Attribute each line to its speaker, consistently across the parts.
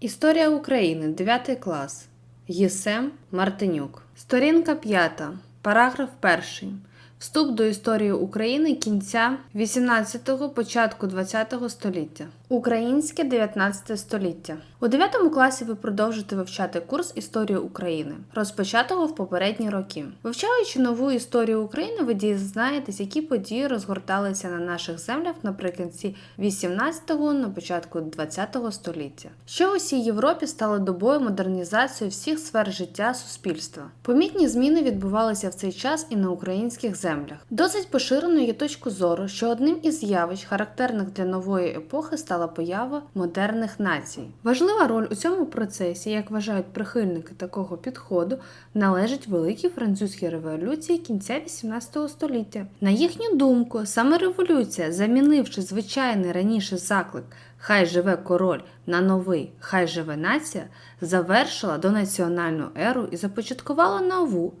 Speaker 1: Історія України, 9 клас. Єсем Мартинюк. Сторінка 5. Параграф 1. Вступ до історії України кінця 18-го, початку 20-го століття. Українське 19 століття. У 9 класі ви продовжите вивчати курс історії України, розпочатого в попередні роки. Вивчаючи нову історію України, ви дізнаєтесь, які події розгорталися на наших землях наприкінці 18-го, на початку 20-го століття. Що в усій Європі стало добою модернізації всіх сфер життя суспільства. Помітні зміни відбувалися в цей час і на українських землях. Досить поширеною є точку зору, що одним із явищ, характерних для нової епохи, стала поява модерних націй. Важлива роль у цьому процесі, як вважають прихильники такого підходу, належить великій французькій революції кінця 18 століття. На їхню думку, саме революція, замінивши звичайний раніше заклик Хай живе король на новий Хай живе нація, завершила донаціональну еру і започаткувала нову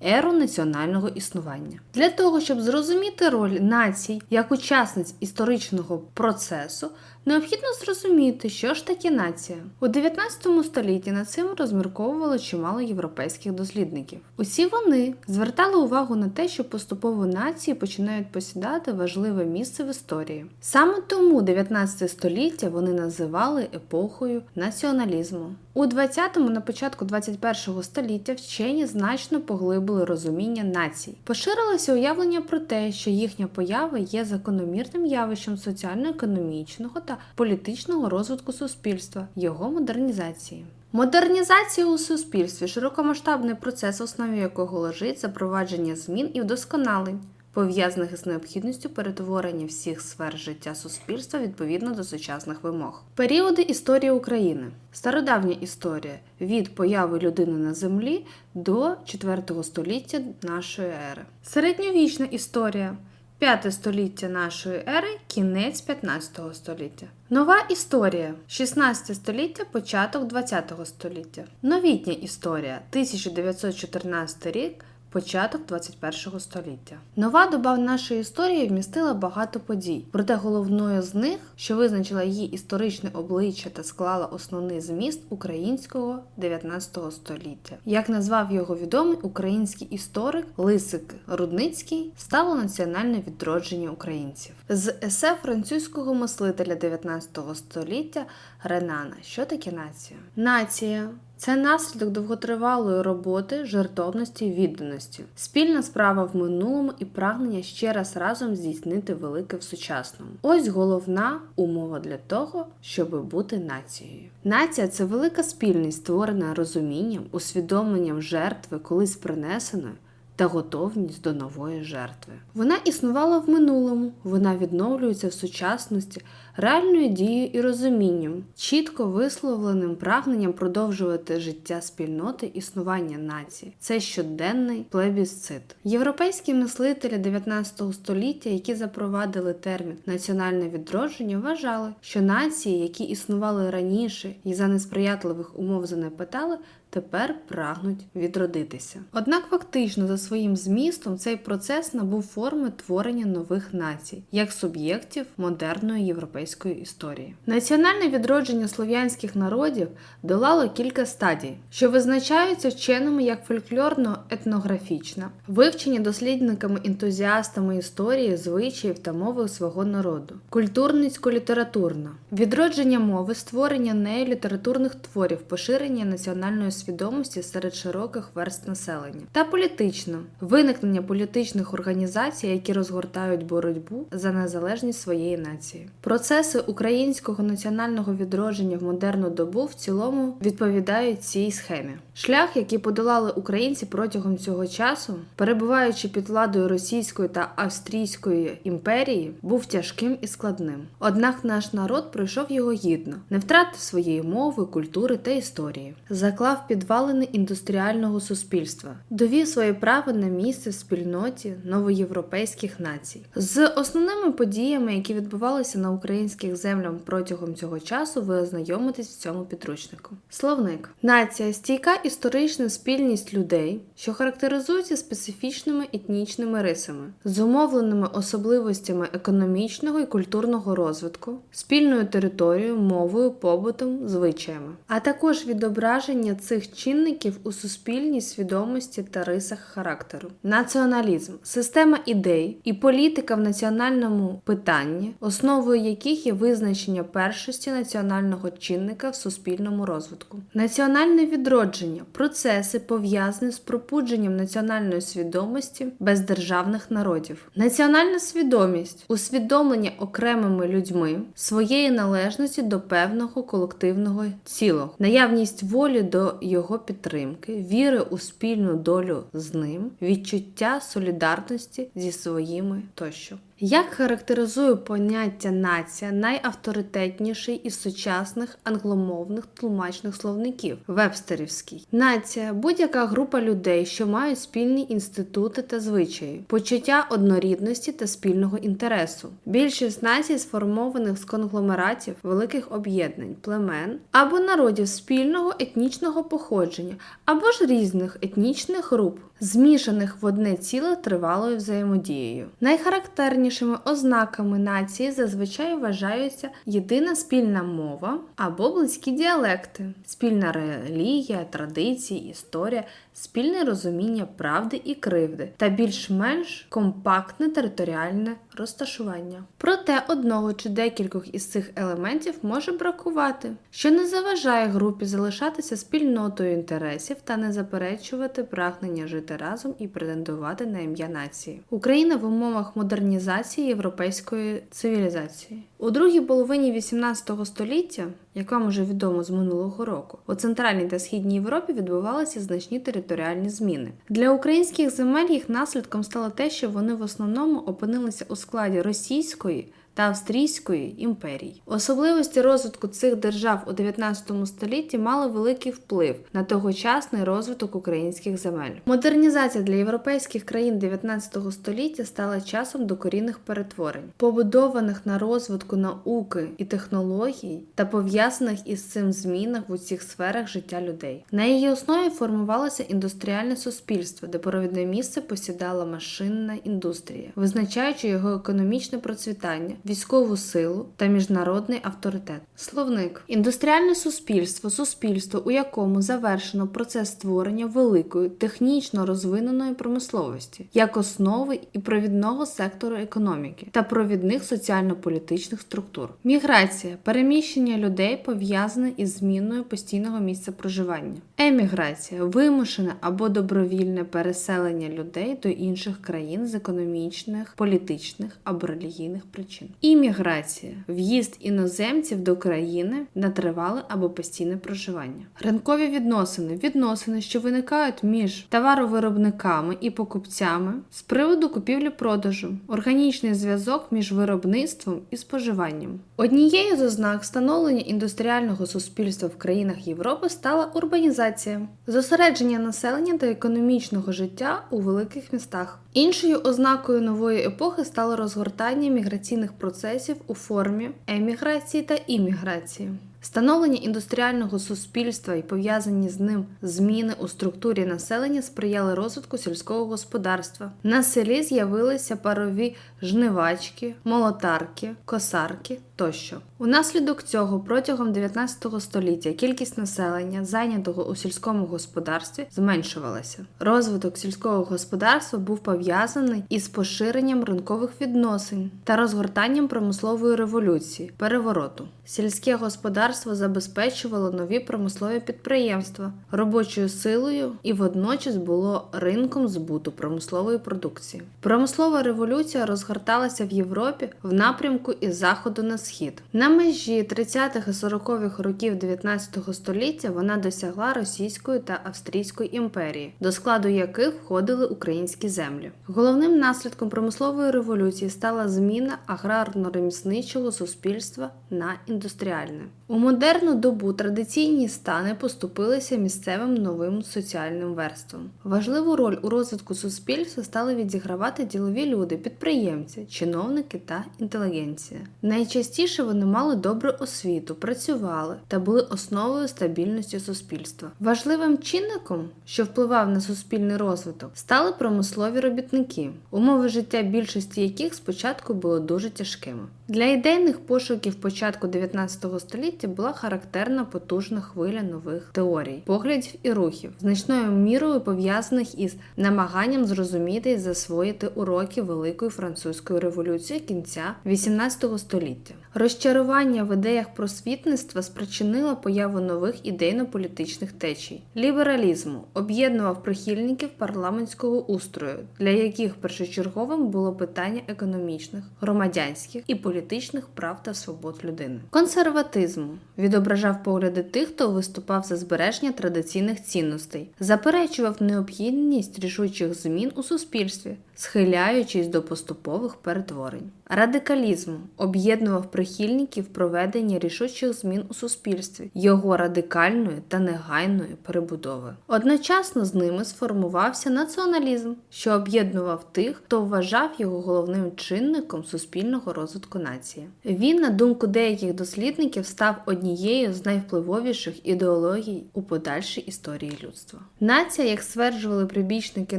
Speaker 1: еру національного існування. Для того, щоб зрозуміти роль націй як учасниць історичного процесу, необхідно зрозуміти, що ж таке нація. У 19 столітті над цим розмірковувало чимало європейських дослідників. Усі вони звертали увагу на те, що поступово нації починають посідати важливе місце в історії. Саме тому 19 століття вони називали епохою націоналізму. У 20-му на початку 21-го століття вчені значно поглибили розуміння націй. Поширилося уявлення про те, що їхня поява є закономірним явищем соціально-економічного та політичного розвитку суспільства, його модернізації. Модернізація у суспільстві широкомасштабний процес, в основі якого лежить запровадження змін і вдосконалень, пов'язаних із необхідністю перетворення всіх сфер життя суспільства відповідно до сучасних вимог. Періоди історії України. Стародавня історія від появи людини на землі до 4 століття нашої ери. Середньовічна історія. 5 століття нашої ери, кінець 15 століття. Нова історія 16 століття, початок 20 століття. Новітня історія 1914 рік. Початок 21 століття. Нова доба нашої історії вмістила багато подій, проте головною з них, що визначила її історичне обличчя та склала основний зміст українського 19 століття. Як назвав його відомий український історик Лисик Рудницький, стало національне відродження українців. З есе французького мислителя 19 століття Ренана. Що таке нація? Нація це наслідок довготривалої роботи, жертовності і відданості, спільна справа в минулому і прагнення ще раз разом здійснити велике в сучасному. Ось головна умова для того, щоб бути нацією. Нація це велика спільність, створена розумінням, усвідомленням жертви, колись принесеної. Та готовність до нової жертви. Вона існувала в минулому, вона відновлюється в сучасності реальною дією і розумінням, чітко висловленим прагненням продовжувати життя спільноти існування нації. Це щоденний плебісцит. Європейські мислителі 19 століття, які запровадили термін національне відродження, вважали, що нації, які існували раніше і за несприятливих умов занепитали, тепер прагнуть відродитися. Однак фактично за своїм змістом цей процес набув форми творення нових націй як суб'єктів модерної європейської історії. Національне відродження слов'янських народів долало кілька стадій, що визначаються вченими як фольклорно-етнографічна, вивчення дослідниками-ентузіастами історії, звичаїв та мови свого народу, культурницько-літературна, відродження мови, створення нею літературних творів, поширення національної свідомості серед широких верст населення та політично виникнення політичних організацій, які розгортають боротьбу за незалежність своєї нації. Процеси українського національного відродження в модерну добу в цілому відповідають цій схемі. Шлях, який подолали українці протягом цього часу, перебуваючи під владою Російської та Австрійської імперії, був тяжким і складним. Однак наш народ пройшов його гідно, не втратив своєї мови, культури та історії, заклав підвалини індустріального суспільства, довів своє право на місце в спільноті новоєвропейських націй. З основними подіями, які відбувалися на українських землям протягом цього часу, ви ознайомитесь в цьому підручнику. Словник нація стійка історична спільність людей, що характеризується специфічними етнічними рисами, зумовленими особливостями економічного і культурного розвитку, спільною територією, мовою, побутом, звичаями, а також відображення цих чинників у суспільній свідомості та рисах характеру. Націоналізм система ідей і політика в національному питанні, основою яких є визначення першості національного чинника в суспільному розвитку. Національне відродження процеси пов'язані з пробудженням національної свідомості бездержавних народів. Національна свідомість усвідомлення окремими людьми своєї належності до певного колективного цілого, наявність волі до його підтримки, віри у спільну долю з ним, відчуття солідарності зі своїми тощо. Як характеризує поняття нація найавторитетніший із сучасних англомовних тлумачних словників вебстерівський? Нація будь-яка група людей, що мають спільні інститути та звичаї, почуття однорідності та спільного інтересу. Більшість націй сформованих з конгломератів великих об'єднань, племен або народів спільного етнічного походження, або ж різних етнічних груп, змішаних в одне ціле тривалою взаємодією. Найхарактернішими ознаками нації зазвичай вважаються єдина спільна мова або близькі діалекти, спільна релігія, традиції, історія, спільне розуміння правди і кривди та більш-менш компактне територіальне розташування. Проте одного чи декількох із цих елементів може бракувати, що не заважає групі залишатися спільнотою інтересів та не заперечувати прагнення жити разом і претендувати на ім'я нації. Україна в умовах модернізації європейської цивілізації. У другій половині 18 століття, як вам уже відомо з минулого року, у центральній та східній Європі відбувалися значні територіальні зміни. Для українських земель їх наслідком стало те, що вони в основному опинилися у складі російської та Австрійської імперій. Особливості розвитку цих держав у 19 столітті мали великий вплив на тогочасний розвиток українських земель. Модернізація для європейських країн 19 століття стала часом докорінних перетворень, побудованих на розвитку науки і технологій та пов'язаних із цим змінах в усіх сферах життя людей. На її основі формувалося індустріальне суспільство, де провідне місце посідала машинна індустрія, визначаючи його економічне процвітання військову силу та міжнародний авторитет. Словник індустріальне суспільство суспільство, у якому завершено процес створення великої технічно розвиненої промисловості як основи і провідного сектору економіки та провідних соціально-політичних структур. Міграція переміщення людей пов'язане із зміною постійного місця проживання. Еміграція вимушене або добровільне переселення людей до інших країн з економічних, політичних або релігійних причин. Імміграція в'їзд іноземців до країни на тривале або постійне проживання. Ринкові відносини відносини, що виникають між товаровиробниками і покупцями з приводу купівлі-продажу, органічний зв'язок між виробництвом і споживанням. Однією з ознак становлення індустріального суспільства в країнах Європи стала урбанізація, зосередження населення та економічного життя у великих містах. Іншою ознакою нової епохи стало розгортання міграційних процесів у формі еміграції та імміграції. Становлення індустріального суспільства і пов'язані з ним зміни у структурі населення сприяли розвитку сільського господарства. На селі з'явилися парові жнивачки, молотарки, косарки тощо. Унаслідок цього протягом 19 століття кількість населення, зайнятого у сільському господарстві, зменшувалася. Розвиток сільського господарства був пов'язаний із поширенням ринкових відносин та розгортанням промислової революції, перевороту. Сільське господарство забезпечувало нові промислові підприємства робочою силою і водночас було ринком збуту промислової продукції. Промислова революція розгорталася в Європі в напрямку із заходу на схід. На межі 30-х і 40-х років 19 століття вона досягла Російської та Австрійської імперії, до складу яких входили українські землі. Головним наслідком промислової революції стала зміна аграрно-ремісничого суспільства на індустріальне. У модерну добу традиційні стани поступилися місцевим новим соціальним верствам. Важливу роль у розвитку суспільства стали відігравати ділові люди, підприємці, чиновники та інтелігенція. Найчастіше Найчастіше вони мали добру освіту, працювали та були основою стабільності суспільства. Важливим чинником, що впливав на суспільний розвиток, стали промислові робітники, умови життя більшості яких спочатку були дуже тяжкими. Для ідейних пошуків початку 19 століття була характерна потужна хвиля нових теорій, поглядів і рухів, значною мірою пов'язаних із намаганням зрозуміти і засвоїти уроки Великої французької революції кінця 18 століття. Розчарування в ідеях просвітництва спричинило появу нових ідейно-політичних течій. Лібералізму об'єднував прихильників парламентського устрою, для яких першочерговим було питання економічних, громадянських і політичних прав та свобод людини. Консерватизму відображав погляди тих, хто виступав за збереження традиційних цінностей, заперечував необхідність рішучих змін у суспільстві, схиляючись до поступових перетворень. Радикалізм об'єднував прихильників проведення рішучих змін у суспільстві, його радикальної та негайної перебудови. Одночасно з ними сформувався націоналізм, що об'єднував тих, хто вважав його головним чинником суспільного розвитку нації. Він, на думку деяких дослідників, став однією з найвпливовіших ідеологій у подальшій історії людства. Нація, як стверджували прибічники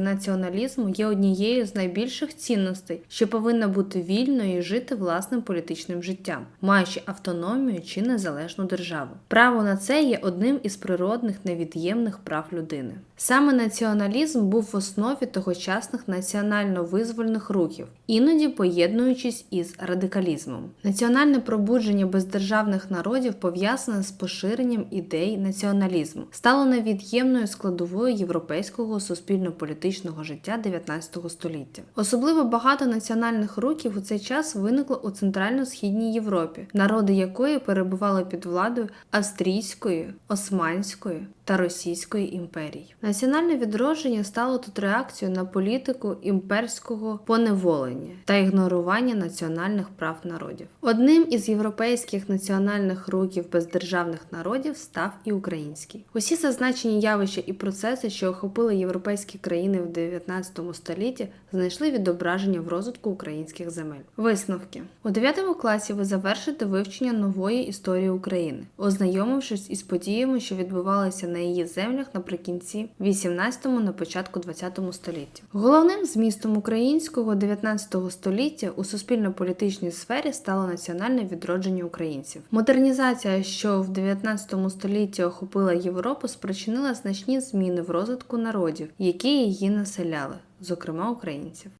Speaker 1: націоналізму, є однією з найбільших цінностей, що повинна бути вільною і жити власним політичним життям, маючи автономію чи незалежну державу. Право на це є одним із природних невід'ємних прав людини. Саме націоналізм був в основі тогочасних національно-визвольних рухів, іноді поєднуючись із радикалізмом. Національне пробудження бездержавних народів пов'язане з поширенням ідей націоналізму, стало невід'ємною складовою європейського суспільно-політичного життя 19 століття. Особливо багато національних рухів у цей час виникло у центрально-східній Європі, народи якої перебували під владою австрійської, османської та російської імперій. Національне відродження стало тут реакцією на політику імперського поневолення та ігнорування національних прав народів. Одним із європейських національних рухів бездержавних народів став і український. Усі зазначені явища і процеси, що охопили європейські країни в 19 столітті, знайшли відображення в розвитку українських земель. Висновки у 9 класі ви завершите вивчення нової історії України, ознайомившись із подіями, що відбувалися на її землях наприкінці 18-му на початку 20-му століття. Головним змістом українського 19 століття у суспільно-політичній сфері стало національне відродження українців. Модернізація, що в 19 столітті охопила Європу, спричинила значні зміни в розвитку народів, які її населяли, зокрема українців.